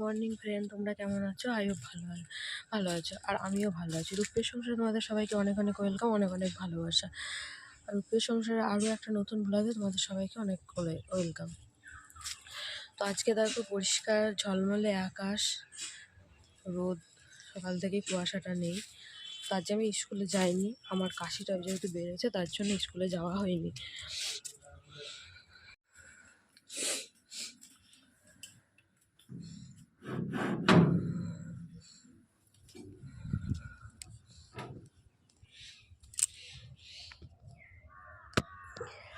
Morning friend তোমরা কেমন আছো? আইও ভালো ভালো আছো। আর আমিও ভালো আছি। রূপের সংসারে তোমাদের সবাইকে অনেক অনেক ওয়েলকাম অনেক অনেক ভালোবাসা। আর রূপের সংসারে আরও একটা নতুন ব্লগে তোমাদের সবাইকে অনেক ওয়েলকাম তো আজকে দেখো পরিষ্কার, ঝলমলে আকাশ, রোদ, সকাল থেকে কুয়াশাটা নেই। তার আজ আমি স্কুলে যাইনি, আমার কাশিটা যেহেতু বেড়েছে, তার জন্য স্কুলে যাওয়া হয়নি। Yeah.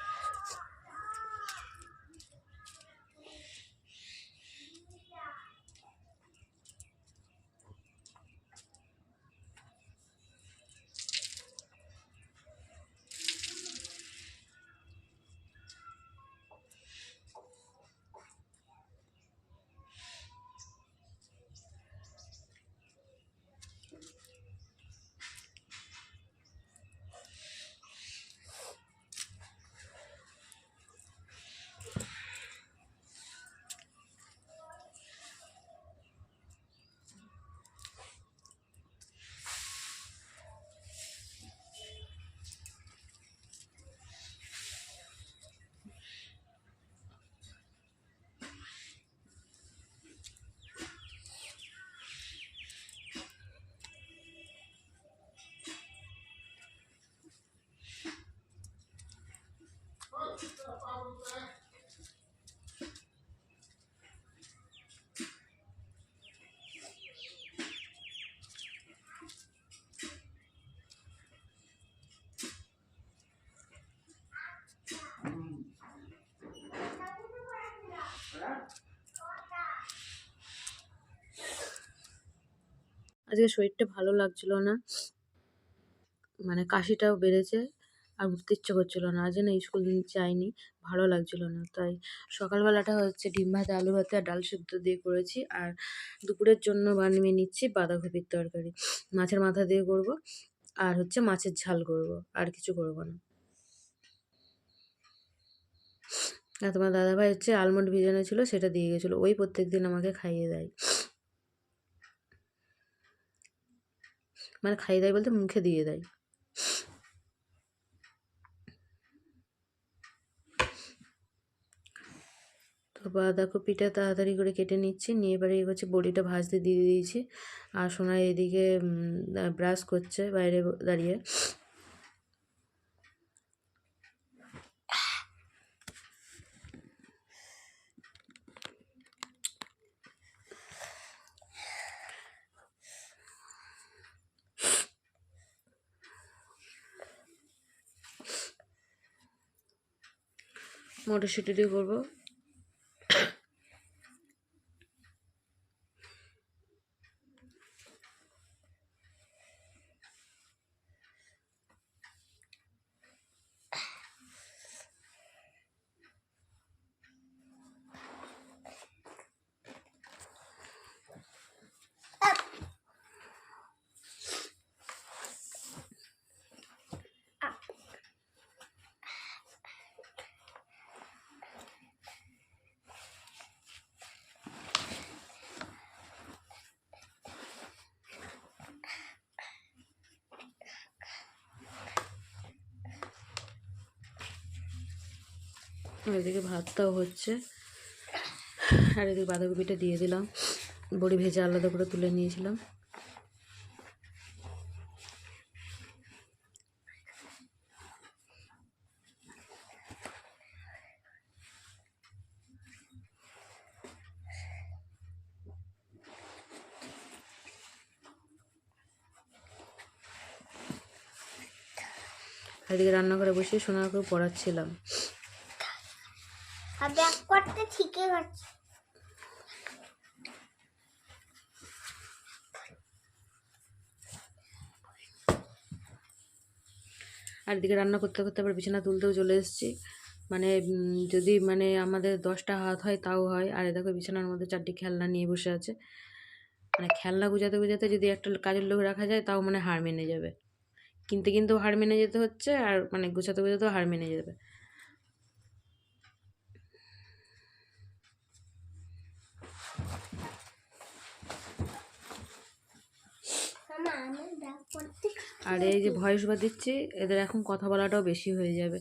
আজকে শরীরটা ভালো লাগছিল না। মানে কাশিটাও বেড়েছে আর উঠতে ইচ্ছে করছিল না। আজ না স্কুল যাইনি, ভালো লাগছিল না। তাই সকালবেলাটা হচ্ছে ডিম ভাতে, আলু ভাতে আর ডাল সিদ্ধ দিয়ে করেছি আর দুপুরের জন্য বানিয়ে নিচ্ছি বাঁধাকপির তরকারি। মাছের মাথা দিয়ে করব আর হচ্ছে মাছের ঝাল করব, আর কিছু করব না। আর তোমার দাদাভাই হচ্ছে আলমন্ড ভিজানো ছিল, সেটা দিয়ে গেছিল। ওই প্রত্যেক দিন আমাকে খাইয়ে দেয়। মানে খাইয়ে দেয় বলতে মুখে দিয়ে দেয়। তো বাঁধাকপিটা তাড়াতাড়ি করে কেটে নিচ্ছি, নিয়ে এবারে হচ্ছে বড়িটা ভাজতে দিয়ে দিয়েছি। আর সোনার এদিকে ব্রাশ করছে বাইরে দাঁড়িয়ে। মটরশুঁটি দিয়ে করব। এদিকে ভাতটাও হচ্ছে। আর এদিকে বাঁধাকপিটা দিয়ে দিলাম। বড়ি ভেজে আলাদা করে তুলে নিয়েছিলাম। এদিকে রান্না করে বসে সোনাকে পড়াচ্ছিলাম আর এদিকে রান্না করতে করতে আবার বিছানা তুলতেও চলে এসেছি। মানে যদি মানে আমাদের দশটা হাত হয়, তাও হয়। আর দেখো বিছানার মধ্যে চারটি খেলনা নিয়ে বসে আছে। মানে খেলনা গুজাতে গুজাতে যদি একটা কাজের লোক রাখা যায়, তাও মানে হার মেনে যাবে। কিনতে কিনতেও হার মেনে যেতে হচ্ছে, আর মানে গুছাতে গুছাতেও হার মেনে যাবে। আর, এই যে ভয়েস বা দিচ্ছি, এদের এখন কথা বলাটাও বেশি হয়ে যাবে।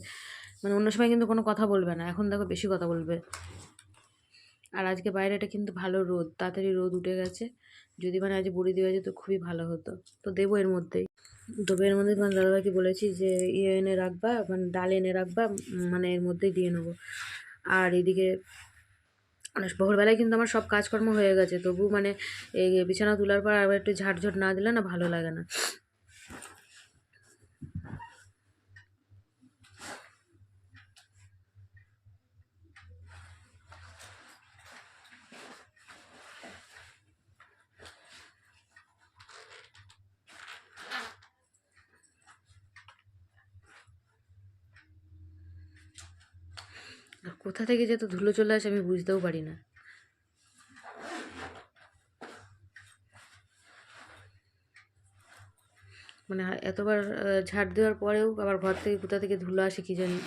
মানে অন্য সময় কিন্তু কোনো কথা বলবে না, এখন দেখো বেশি কথা বলবে। আর আজকে বাইরেটা কিন্তু ভালো রোদ, তাড়াতাড়ি রোদ উঠে গেছে। যদি মানে আজ বুড়ি দেওয়া যেত, খুবই ভালো হতো। তো দেবো এর মধ্যেই। তবে এর মধ্যে তোমার দাদাভাইকে বলেছি যে ইয়ে এনে রাখবা মানে ডাল এনে রাখবা মানে এর মধ্যেই দিয়ে নেব। আর এদিকে মানে ভোরবেলায় কিন্তু আমার সব কাজকর্ম হয়ে গেছে। তবু মানে এই বিছানা তোলার পর আবার একটু ঝাড়ঝট না দিলে না ভালো লাগে না। আর কোথা থেকে যে তো ধুলো চলে আসে আমি বুঝতেও পারি না। মানে এতবার ঝাড় দেওয়ার পরেও আবার ঘর থেকে কোথা থেকে ধুলো আসে কি জানি।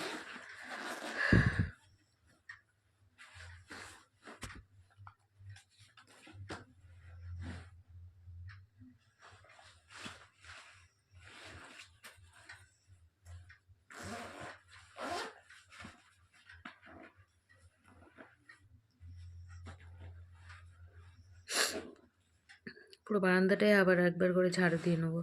পুরো বারান্দাটাই আবার একবার করে ঝাড়ু দিয়ে নেব।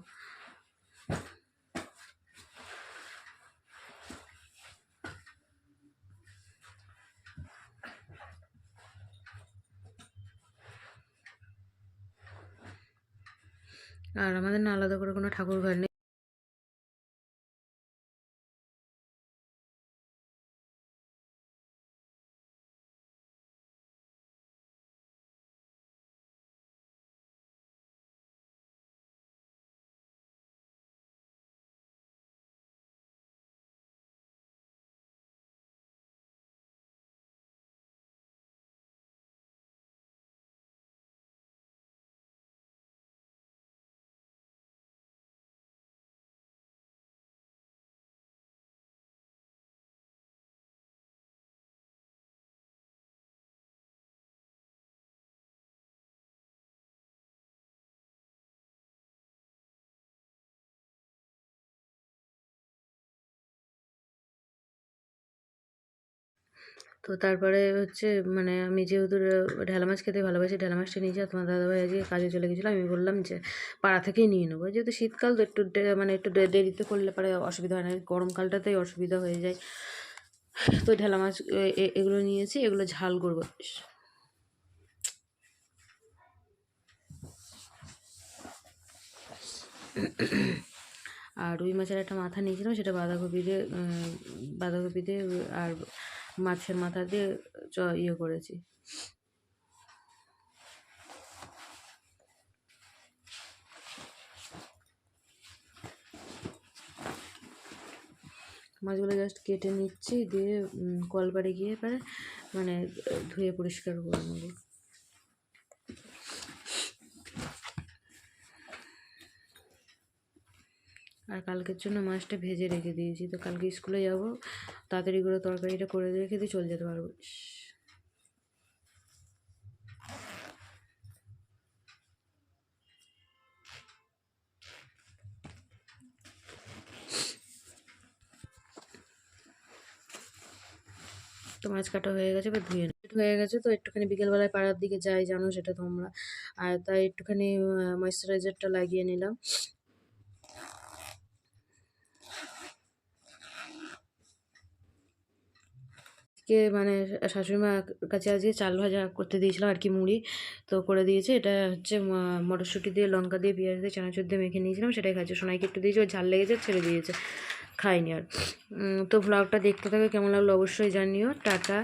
আর আমাদের না আলাদা করে কোনো ঠাকুর ঘর নেই। তো তারপরে হচ্ছে মানে আমি যেহেতু ঢেলা মাছ খেতে ভালোবাসি, ঢেলা মাছটা নিয়েছি তোমার দাদাভাই আজকে কাজে চলে গেছিল, আমি বললাম যে পাড়া থেকেই নিয়ে নেব। যেহেতু শীতকাল তো একটু মানে একটু দেরিতে করলে পরে অসুবিধা হয় না, গরমকালটাতেই অসুবিধা হয়ে যায়। তো ঢেলা মাছ এগুলো নিয়েছি, এগুলো ঝাল করব। আর রুই মাছের একটা মাথা নিয়েছিলাম, সেটা বাঁধাকপি দিয়ে বাঁধাকপি দিয়ে আর মাছের মাথা দিয়ে চ ইয়ে করেছি। মাছগুলো জাস্ট কেটে নিচ্ছি, দিয়ে কলপাড়ে গিয়ে পরে মানে ধুয়ে পরিষ্কার করে নেব। আর কালকের জন্য মাছটা ভেজে রেখে দিয়েছি। তো কালকে স্কুলে যাব, তাড়াতাড়ি করে তরকারিটা করে রেখে দিয়ে চলে যেতে পারব। তো মাছ কাটা হয়ে গেছে, এবার ধুয়ে হয়ে গেছে, তো একটুখানি বিকেলবেলায় পাড়ার দিকে যাই, জানো সেটা তোমরা। আর তাই একটুখানি ময়েশ্চারাইজারটা লাগিয়ে নিলাম। আজকে মানে শাশুড়ি মা কাছে আজকে চাল ভাজা করতে দিয়েছিলাম আর কি মুড়ি। তো করে দিয়েছে। এটা হচ্ছে মটরশুটি দিয়ে, লঙ্কা দিয়ে, পেঁয়াজ দিয়ে, চানাচুর দিয়ে মেখে নিয়েছিলাম। সেটাই খাচ্ছে। সোনাইকে একটু দিয়েছে। ওই ঝাল লেগেছে, ছেড়ে দিয়েছে। খাইনি আর। তো ভ্লগটা দেখতে থাকো। কেমন লাগল অবশ্যই জানিও। টাটা।